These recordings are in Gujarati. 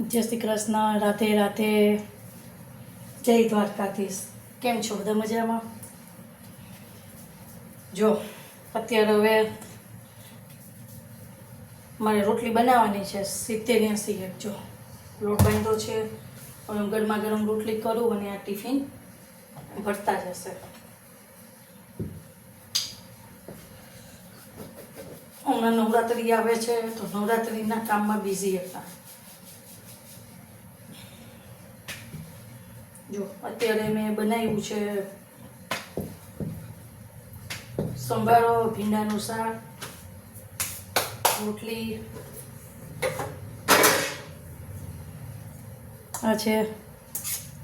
જય શ્રી કૃષ્ણ, રાધે રાધે. જય દ્વારકાધીશ. કેમ છો બધા મજામાં? જો, અત્યારે હવે મારે રોટલી બનાવવાની છે સિત્તેર એંસી એક, જો. લોટ બાંધો છે, હવે ગરમા ગરમ રોટલી કરું અને આ ટિફિન ભરતા જશે. હમણાં નવરાત્રિ આવે છે, તો નવરાત્રિના કામમાં બિઝી હતા. જો, અત્યારે મેં બનાવ્યું છે સંભારો, ભીંડાનું શાક રોટલી. આ છે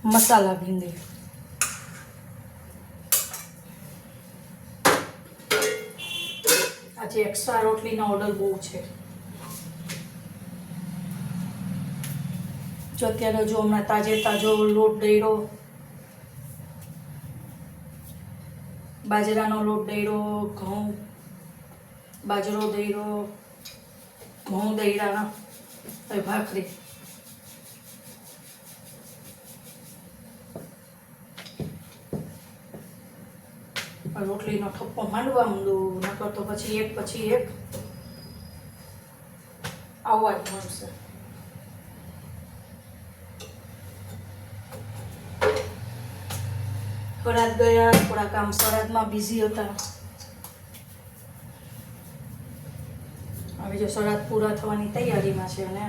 મસાલા ભીંડી. આજે એક્સ્ટ્રા રોટલીનો ઓર્ડર બહુ છે. જો અત્યારે જો હમણાં તાજે તાજો લોટ દઈરો બાજરાનો લોટ દઈરો ઘઉં, બાજરો દઈરો ઘઉં દઈરા હવે ભાખરી. રોટલીનો ઠપ્પો માંડવા માંડું, નકર તો પછી એક પછી એક. આવવા જ મળશે. ખરાદ ગયા થોડા કામ સરાદમાં બિઝી હતા. હવે જો સરાદ પૂરા થવાની તૈયારીમાં છે અને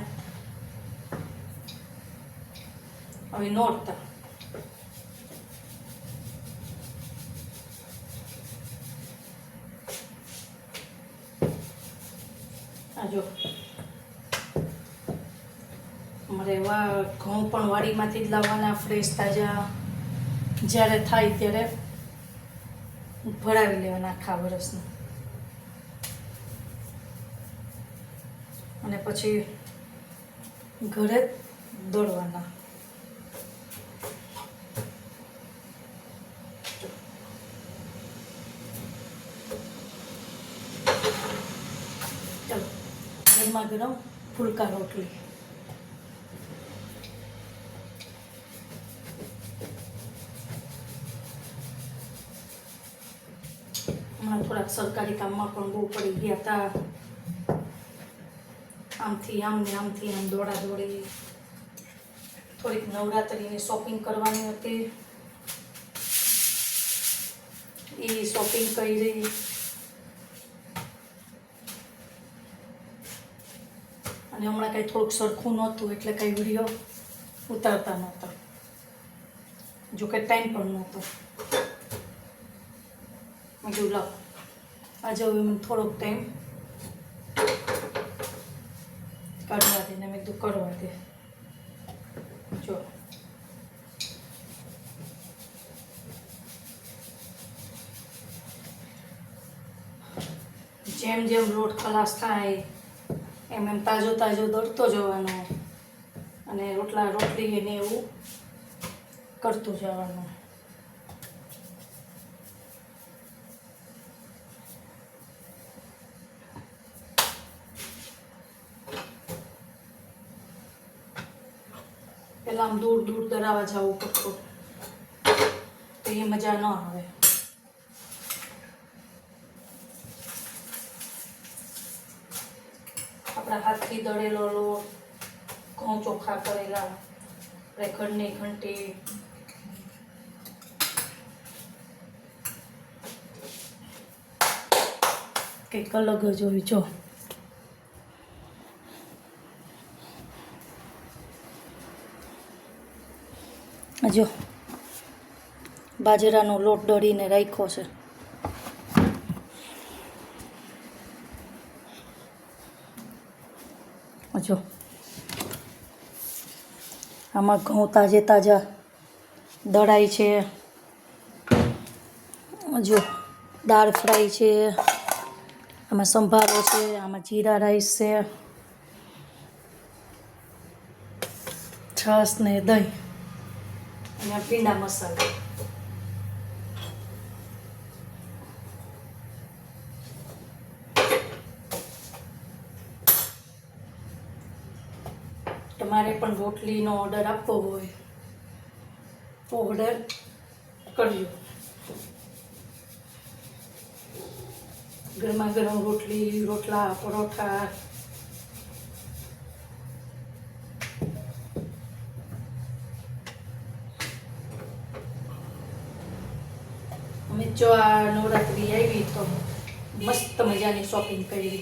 હવે નોરતા. આ જો. મારે વા ઘઉં પણ વાડીમાંથી જ લાવવાના, ફ્રેશ તાજા. જ્યારે થાય ત્યારે ભરાવી લેવાના આખા વરસનું. અને પછી ઘરે દોડવાના. ચલો ગરમા ગરમ ફૂલકા રોટલી હમણાં થોડાક સરકારી કામમાં પણ બહુ પડી ગયા હતા. આમથી આમ ને આમથી આમ દોડા દોડી થોડીક નવરાત્રિની શોપિંગ કરવાની હતી. એ શોપિંગ કરી. અને હમણાં કંઈ થોડુંક સરખું નહોતું, એટલે કંઈ વીડિયો ઉતારતા નહોતા. જો કે ટાઈમ પણ નહોતો. મેં કીધું, લાવ. આજે હવે મને થોડોક ટાઈમ કાઢવા દે ને મેં કીધું કરવા દે. જો. જેમ જેમ લોટ ખલાસ થાય, એમ એમ તાજો તાજો દળતો જવાનો અને રોટલા રોટલી એને એવું કરતું જવાનું. પેલા આમ દૂર દૂર દરાવા જવું પડતું. તો એ મજા ન આવે. આપણા હાથથી દળેલો લોટ ઘઉં ચોખા કરેલા, આપણે ઘરની ઘંટી. કંઈક અલગ જ હોય, જો. જો, બાજરાનો લોટ દળીને રાખ્યો છે. જો, આમાં ઘઉં તાજે તાજા દળાય છે. જો, દાળ ફ્રાય છે. આમાં સંભારો છે, આમાં જીરા રાઈસ છે. છાશ ને દહીં. અને પીંડા મસાલા. તમારે પણ રોટલીનો ઓર્ડર આપવો હોય, તો ઓર્ડર કરજો. ગરમા ગરમ રોટલી, રોટલા, પરોઠા અમે જો આ નવરાત્રી આવી તો મસ્ત મજાની શોપિંગ કરી.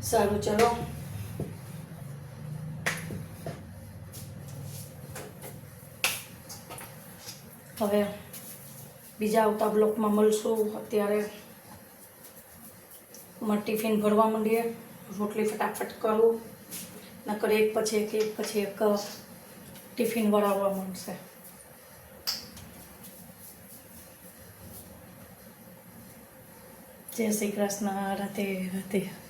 સારું, ચલો. હવે બીજા આવતા બ્લોકમાં મળશું. અત્યારે અમારે ટિફિન ભરવા માંડીએ. રોટલી ફટાફટ કરું. નકર એક પછી એક એક પછી એક ટિફિન વળાવવા માંડશે. જય શ્રી કૃષ્ણ રાતે રાધે.